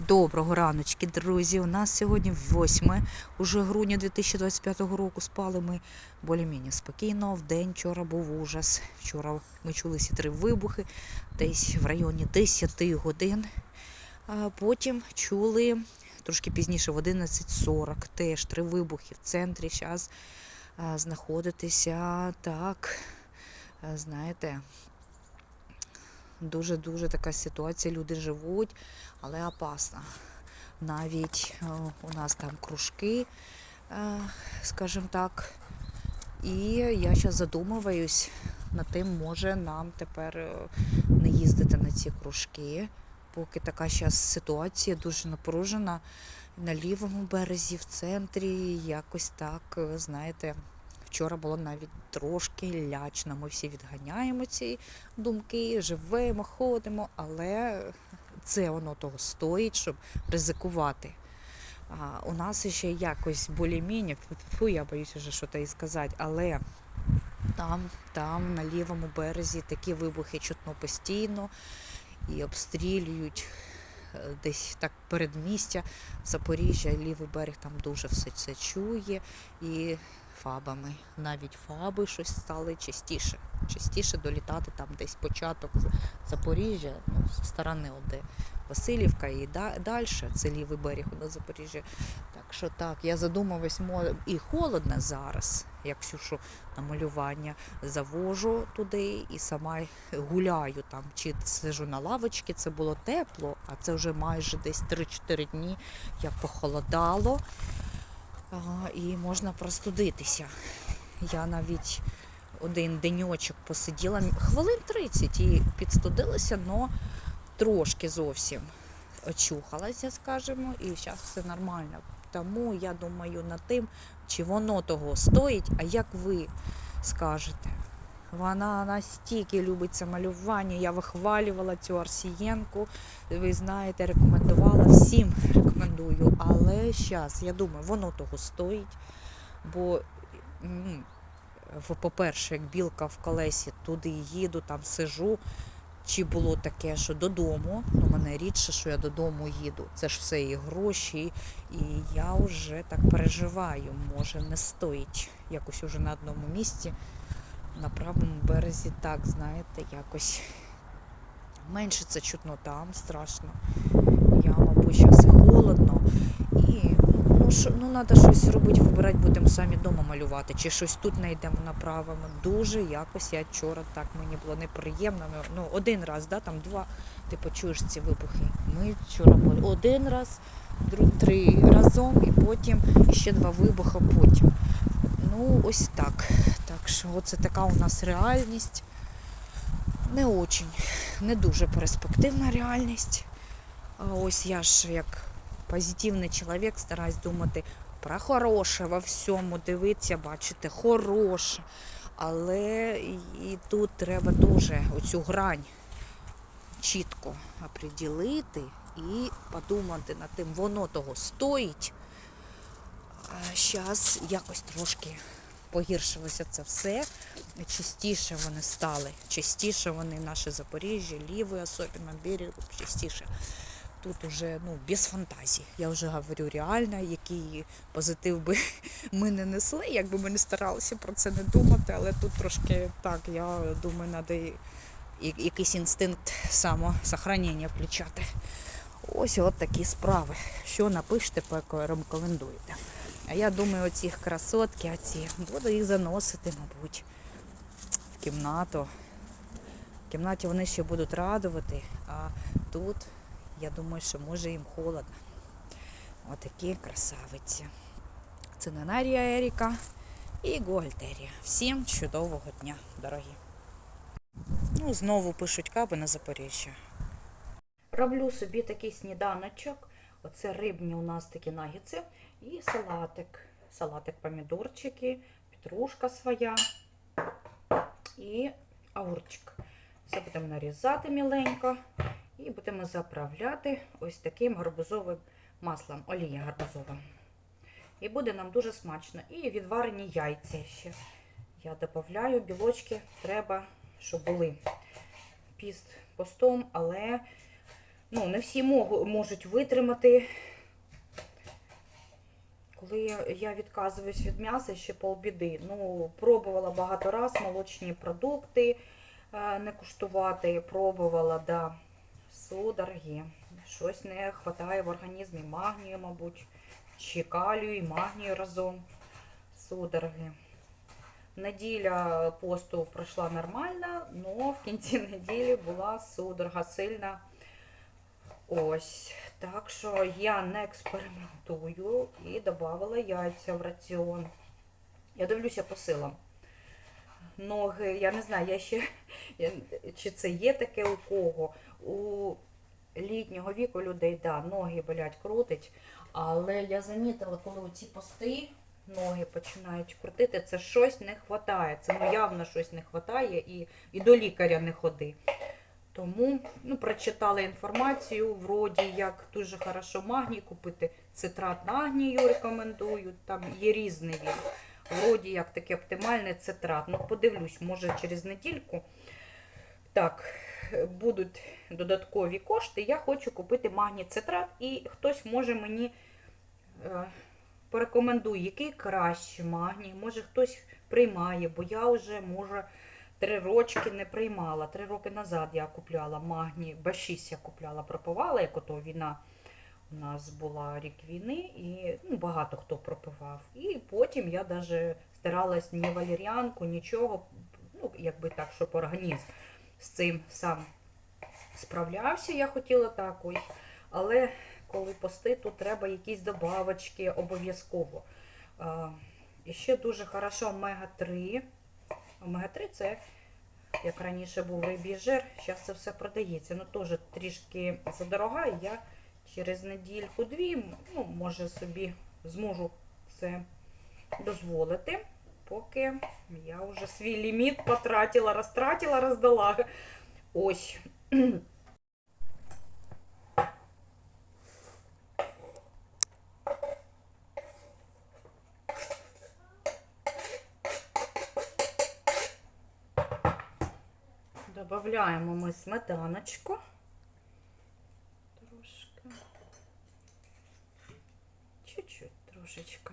Доброго раночки, друзі. У нас сьогодні 8 уже грудня 2025 року. Спали ми більш-менш спокійно. В день вчора був ужас. Вчора ми чули всі три вибухи, десь в районі 10 годин. А потім чули трошки пізніше, в 11.40, теж три вибухи в центрі. Зараз знаходитися так, знаєте, дуже-дуже така ситуація. Люди живуть, але опасна. Навіть е, у нас там кружки, е, скажімо так. І я зараз задумуюсь над тим, може нам тепер е, не їздити на ці кружки, поки така зараз ситуація дуже напружена на лівому березі, в центрі, якось так, знаєте. Вчора було навіть трошки лячно. Ми всі відганяємо ці думки, живемо, ходимо, але це воно того стоїть, щоб ризикувати. А, у нас ще якось більш-менш, фу, я боюсь вже щось і сказати, але там, там на лівому березі такі вибухи чутно постійно і обстрілюють е, десь так передмістя Запоріжжя, лівий берег там дуже все це чує. І фабами. Навіть фаби щось стали частіше. Частіше долітати там десь початок Запоріжжя, ну, з сторони, от де Васильівка і да, далі, це лівий берег на Запоріжжя. Так що так, я задумалась, і холодно зараз, як Ксюшу на малювання завожу туди і сама гуляю там, чи сижу на лавочці, це було тепло, а це вже майже десь 3-4 дні, як похолодало. І можна простудитися. Я навіть один деньочок посиділа, хвилин 30 і підстудилася, але трошки зовсім очухалася, скажімо, і зараз все нормально. Тому я думаю над тим, чи воно того стоїть, а як ви скажете. Вона настільки любить це малювання. Я вихвалювала цю Арсієнку. Ви знаєте, рекомендувала всім рекомендую. Але зараз, я думаю, воно того стоїть. Бо, по-перше, як білка в колесі, туди їду, там сижу. Чи було таке, що додому, ну мене рідше, що я додому їду. Це ж все і гроші, і я вже так переживаю. Може, не стоїть якось уже на одному місці на правому березі так, знаєте, якось менше це чутно там, страшно. Я, мабуть, зараз і холодно. І ну, що, ну, треба щось робити, вибирати, будемо самі вдома малювати, чи щось тут знайдемо направимо. Дуже якось я вчора так мені було неприємно. Ну, Ну, один раз, да, там два, ти почуєш ці вибухи. Ми вчора були один раз, друг, три разом, і потім ще два вибухи потім. Ну, ось так. Так що оце така у нас реальність. Не очень, не дуже перспективна реальність. Ось я ж як позитивний чоловік стараюсь думати про хороше во всьому, дивитися, бачити хороше. Але і тут треба дуже оцю грань чітко оприділити і подумати над тим, воно того стоїть. Зараз якось трошки погіршилося це все. Частіше вони стали, частіше вони наше Запоріжжя, лівий, особливо берег, частіше. Тут уже ну, без фантазії. Я вже говорю реально, який позитив би ми не несли, якби ми не старалися про це не думати, але тут трошки так, я думаю, треба якийсь інстинкт самосохранення включати. Ось от такі справи. Що напишете, порекомендуєте. А я думаю, оці красотки, оці, буду їх заносити, мабуть, в кімнату. В кімнаті вони ще будуть радувати, а тут, я думаю, що може їм холодно. Отакі красавиці. Це Ненарія Еріка і Гольтерія. Всім чудового дня, дорогі. Ну, знову пишуть каби на Запоріжжя. Роблю собі такий сніданочок. Оце рибні у нас такі нагідці. І салатик. Салатик помідорчики, петрушка своя і огурчик. Все будемо нарізати міленько і будемо заправляти ось таким гарбузовим маслом, олія гарбузова. І буде нам дуже смачно. І відварені яйця ще. Я додаю білочки, треба, щоб були піст постом, але ну, не всі можуть витримати. Коли я відказуюсь від м'яса, ще полбіди. Ну, пробувала багато раз молочні продукти е, не куштувати. Пробувала, да, судороги. Щось не вистачає в організмі. Магнію, мабуть, чи калію і магнію разом. Судороги. Неділя посту пройшла нормально, але в кінці неділі була судорога сильна. Ось. Так що я не експериментую і додавала яйця в раціон. Я дивлюся по силам. Ноги, я не знаю, я ще, чи це є таке у кого. У літнього віку людей, да, ноги болять, крутить. Але я замітила, коли у ці пости ноги починають крутити, це щось не вистачає. Це ну, явно щось не вистачає і, і до лікаря не ходи. Тому ну, прочитала інформацію, вроді як дуже хорошо магній купити. Цитрат магнію рекомендую, там є різний він. Вроді як такий оптимальний цитрат. Ну, подивлюсь, може через недільку. Так, будуть додаткові кошти. Я хочу купити магній цитрат, і хтось може мені е, порекомендує, який краще магній. Може хтось приймає, бо я вже може. Три рочки не приймала. Три роки назад я купляла магній, Б6 я купляла, пропивала, як ото війна у нас була рік війни, і ну, багато хто пропивав. І потім я навіть старалась ні валеріанку, нічого, ну, якби так, щоб організм з цим сам справлявся, я хотіла так. Але коли пости, то треба якісь добавочки обов'язково. І ще дуже хорошо омега-3. Омега-3 це, як раніше був рибій жир, зараз це все продається. Ну, теж трішки задорога, і я через недільку-дві, ну, може собі зможу це дозволити, поки я вже свій ліміт потратила, розтратила, роздала. Ось. Добавляємо ми сметаночку. Трошки. Чуть-чуть трошечки.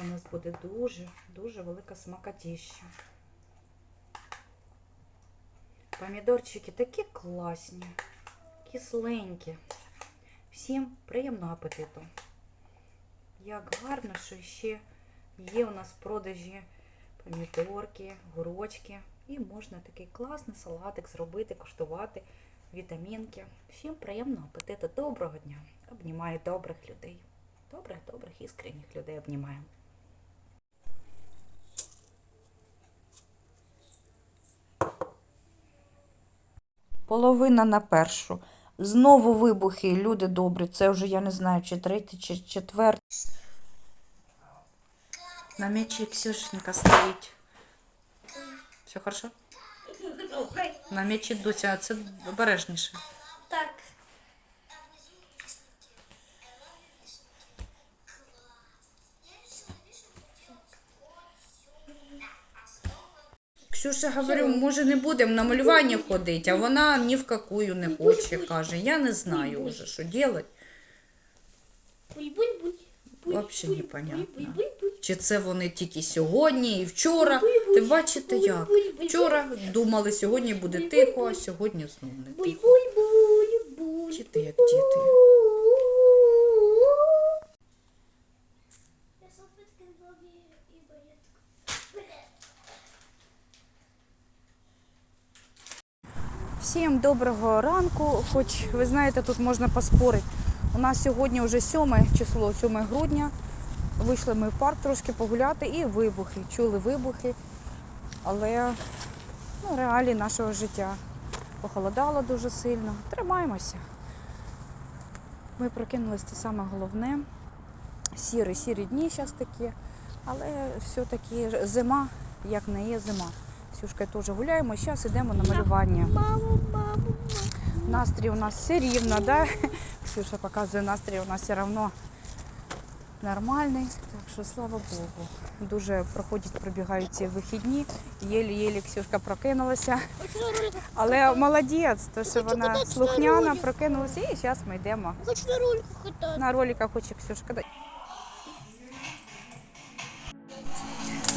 У нас буде дуже, дуже велика смакотіща. Помідорчики такі класні, кисленькі. Всім приємного апетиту. Як гарно, що ще Є у нас в продажі помідорки, горочки. І можна такий класний салатик зробити, коштувати вітамінки. Всім приємного апетиту, доброго дня. Обнімаю добрих людей. Добрих, добрих, іскренніх людей обнімаю. Половина на першу. Знову вибухи, люди добрі. Це вже я не знаю, чи третій, чи четвертий. На мечі Ксюшенька стоїть. Все хорошо? На мечі Дуся, а це обережніше. Ксюша, говорю, може не будемо на малювання ходити, а вона ні в какую не хоче, каже. Я не знаю вже, що робити. Буль-буль-буль. Непонятно. Чи це вони тільки сьогодні і вчора. Ти бачите як? Вчора думали, сьогодні буде тихо, а сьогодні знову не тихо. Діти як діти. Я салфетки зловлю і багетку. Всім доброго ранку, хоч ви знаєте, тут можна поспорити. У нас сьогодні вже 7 число, 7 грудня. Вийшли ми в парк трошки погуляти і вибухи. Чули вибухи, але ну, реалії нашого життя. Похолодало дуже сильно. Тримаємося. Ми прокинулись, це саме головне. Сірі, сірі дні зараз такі, але все-таки зима, як не є зима. Сюшка теж гуляємо, зараз йдемо на малювання. Настрій у нас все рівно, да? Ксюша показує настрій у нас все равно нормальний. Так що слава Богу. Дуже проходять, пробігають ці вихідні. Єлі-єлі Ксюшка прокинулася. Але молодець, то що вона слухняна, прокинулася і зараз ми йдемо. На роликах. На роликах хоче Ксюшка.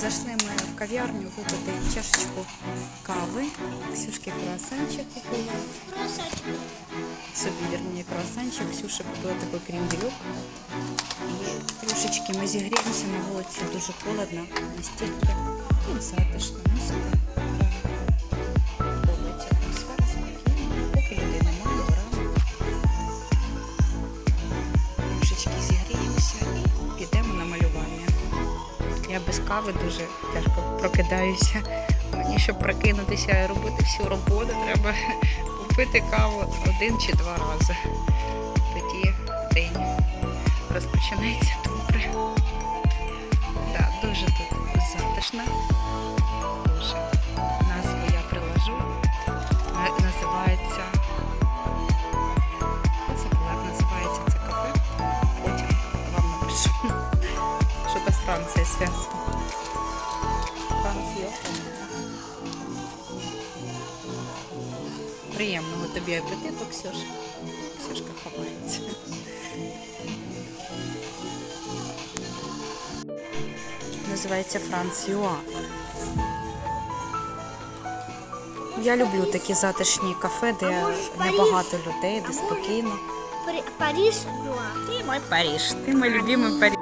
Зайшли ми в кав'ярню випити чашечку кави. Ксюшки круасанчик купила. Собі вірні круасанчик. Ксюша купила такий крем-брюк. І трошечки ми зігріємося на вулиці. Дуже холодно, настільки. І затишно, музика. Кави дуже тяжко прокидаюся. Мені, щоб прокинутися і робити всю роботу, треба попити каву один чи два рази. Тоді день розпочинається добре. Да, дуже тут затишно. Дуже. Назву я приложу. Називається. Це як називається це кафе. Потім вам напишу. Що-то з Францією зв'язано. Франція. Приємного тобі апетиту, Ксюш. Ксюшка ховається. Називається Франціюа. Я люблю такі затишні кафе, де А може, Париж? небагато людей, де А може? спокійно. Пари- Париж, Юа. Ты мой Париж, ты мой любимый Париж.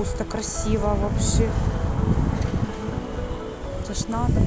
Капуста красива вообще. Це ж надо.